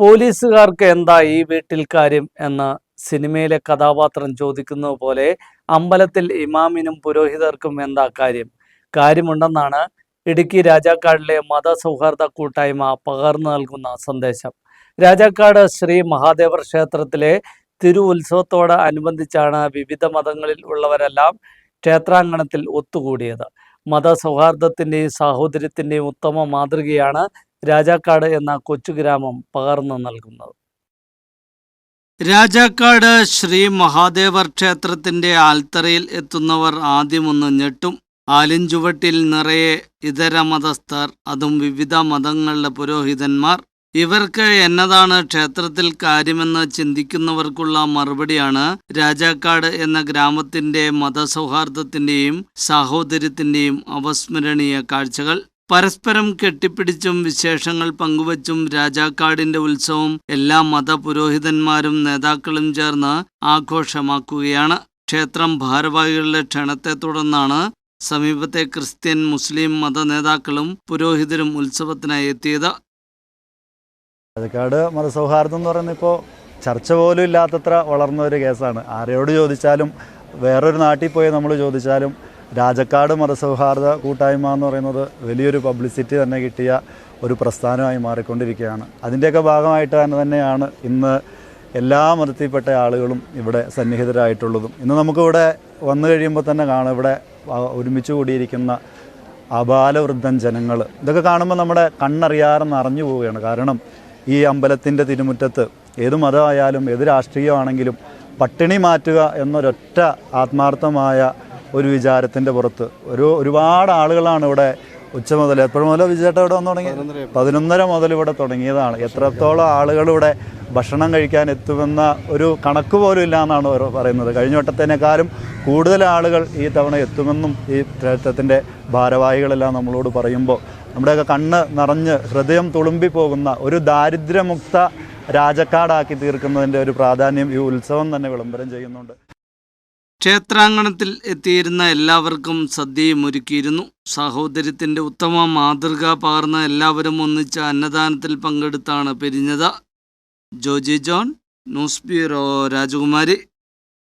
പോലീസുകാർക്ക് എന്താ ഈ വീട്ടിൽ കാര്യം എന്ന സിനിമയിലെ കഥാപാത്രം ചോദിക്കുന്നത് പോലെ അമ്പലത്തിൽ ഇമാമിനും പുരോഹിതർക്കും എന്താ കാര്യം? കാര്യമുണ്ടെന്നാണ് ഇടുക്കി രാജാക്കാടിലെ മതസൗഹാർദ്ദ കൂട്ടായ്മ പകർന്നു നൽകുന്ന സന്ദേശം. രാജാക്കാട് ശ്രീ മഹാദേവർ ക്ഷേത്രത്തിലെ തിരു ഉത്സവത്തോട് അനുബന്ധിച്ചാണ് വിവിധ മതങ്ങളിൽ ഉള്ളവരെല്ലാം ക്ഷേത്രാങ്കണത്തിൽ ഒത്തുകൂടിയത്. മതസൗഹാർദ്ദത്തിന്റെയും സാഹോദര്യത്തിന്റെയും ഉത്തമ മാതൃകയാണ് രാജാക്കാട് എന്ന കൊച്ചു ഗ്രാമം പകർന്നു നൽകുന്നത്. രാജാക്കാട് ശ്രീ മഹാദേവർ ക്ഷേത്രത്തിന്റെ ആൽത്തറയിൽ എത്തുന്നവർ ആദ്യമൊന്ന് ഞെട്ടും. ആലിഞ്ചുവട്ടിൽ നിറയെ ഇതര മതസ്ഥർ അതും വിവിധ മതങ്ങളുടെ പുരോഹിതന്മാർ. ഇവർക്ക് എന്നതാണ് ക്ഷേത്രത്തിൽ കാര്യമെന്ന് ചിന്തിക്കുന്നവർക്കുള്ള മറുപടിയാണ് രാജാക്കാട് എന്ന ഗ്രാമത്തിന്റെ മതസൗഹാർദ്ദത്തിന്റെയും സാഹോദര്യത്തിന്റെയും അവസ്മരണീയ കാഴ്ചകൾ. പരസ്പരം കെട്ടിപ്പിടിച്ചും വിശേഷങ്ങൾ പങ്കുവച്ചും രാജാക്കാടിന്റെ ഉത്സവം എല്ലാ മതപുരോഹിതന്മാരും നേതാക്കളും ചേർന്ന് ആഘോഷമാക്കുകയാണ്. ക്ഷേത്രം ഭാരവാഹികളുടെ ക്ഷണത്തെ തുടർന്നാണ് സമീപത്തെ ക്രിസ്ത്യൻ മുസ്ലിം മത നേതാക്കളും പുരോഹിതരും ഉത്സവത്തിനായി എത്തിയത്. പാലക്കാട് മതസൗഹാർദ്ദം എന്ന് പറയുന്നത് ഇപ്പോൾ ചർച്ച പോലും ഇല്ലാത്തത്ര വളർന്ന ഒരു കേസാണ്. ആരോട് ചോദിച്ചാലും വേറൊരു നാട്ടിൽ പോയി നമ്മൾ ചോദിച്ചാലും രാജക്കാട് മതസൗഹാർദ്ദ കൂട്ടായ്മ എന്ന് പറയുന്നത് വലിയൊരു പബ്ലിസിറ്റി തന്നെ കിട്ടിയ ഒരു പ്രസ്ഥാനമായി മാറിക്കൊണ്ടിരിക്കുകയാണ്. അതിന്റെയൊക്കെ ഭാഗമായിട്ട് തന്നെ തന്നെയാണ് ഇന്ന് എല്ലാ മതത്തിൽപ്പെട്ട ആളുകളും ഇവിടെ സന്നിഹിതരായിട്ടുള്ളതും. ഇന്ന് നമുക്കിവിടെ വന്നു കഴിയുമ്പോൾ തന്നെ കാണാം ഇവിടെ ഒരുമിച്ച് കൂടിയിരിക്കുന്ന അപാലവൃദ്ധൻ ജനങ്ങൾ ഇതൊക്കെ കാണുമ്പോൾ നമ്മുടെ കണ്ണറിയാതെ നിറഞ്ഞു പോവുകയാണ്. കാരണം ഈ അമ്പലത്തിന്റെ തിരുമുറ്റത്ത് ഏത് മതമായാലും ഏത് രാഷ്ട്രീയമാണെങ്കിലും പട്ടിണി മാറ്റുക എന്നൊരൊറ്റ ആത്മാർത്ഥമായ ഒരു വിചാരത്തിന്റെ പുറത്ത്. ഒരു ഒരുപാട് ആളുകളാണ് ഇവിടെ ഉച്ച മുതൽ. എപ്പോഴും മുതൽ വിജയേട്ട ഇവിടെ വന്നു തുടങ്ങി? പതിനൊന്നര മുതൽ. ഇവിടെ തുടങ്ങിയതാണ്. എത്രത്തോളം ആളുകൾ ഇവിടെ ഭക്ഷണം കഴിക്കാൻ എത്തുമെന്ന ഒരു കണക്ക് പോലും ഇല്ല എന്നാണ് പറയുന്നത്. കഴിഞ്ഞ വട്ടത്തേനേക്കാളും കൂടുതൽ ആളുകൾ ഈ തവണ എത്തുമെന്നും ഈ ക്ഷേത്രത്തിന്റെ ഭാരവാഹികളെല്ലാം നമ്മളോട് പറയുമ്പോൾ നമ്മുടെയൊക്കെ കണ്ണ് നിറഞ്ഞ് ഹൃദയം തുളുമ്പി പോകുന്ന ഒരു ദാരിദ്ര്യമുക്ത രാജക്കാടാക്കി തീർക്കുന്നതിന്റെ ഒരു പ്രാധാന്യം ഈ ഉത്സവം തന്നെ വിളംബരം ചെയ്യുന്നുണ്ട്. ക്ഷേത്രാങ്കണത്തിൽ എത്തിയിരുന്ന എല്ലാവർക്കും സദ്യയും ഒരുക്കിയിരുന്നു. സഹോദര്യത്തിന്റെ ഉത്തമ മാതൃക പകർന്ന എല്ലാവരും ഒന്നിച്ച അന്നദാനത്തിൽ പങ്കെടുത്താണ് പിരിഞ്ഞത്. Joji John news bureau Rajakumari.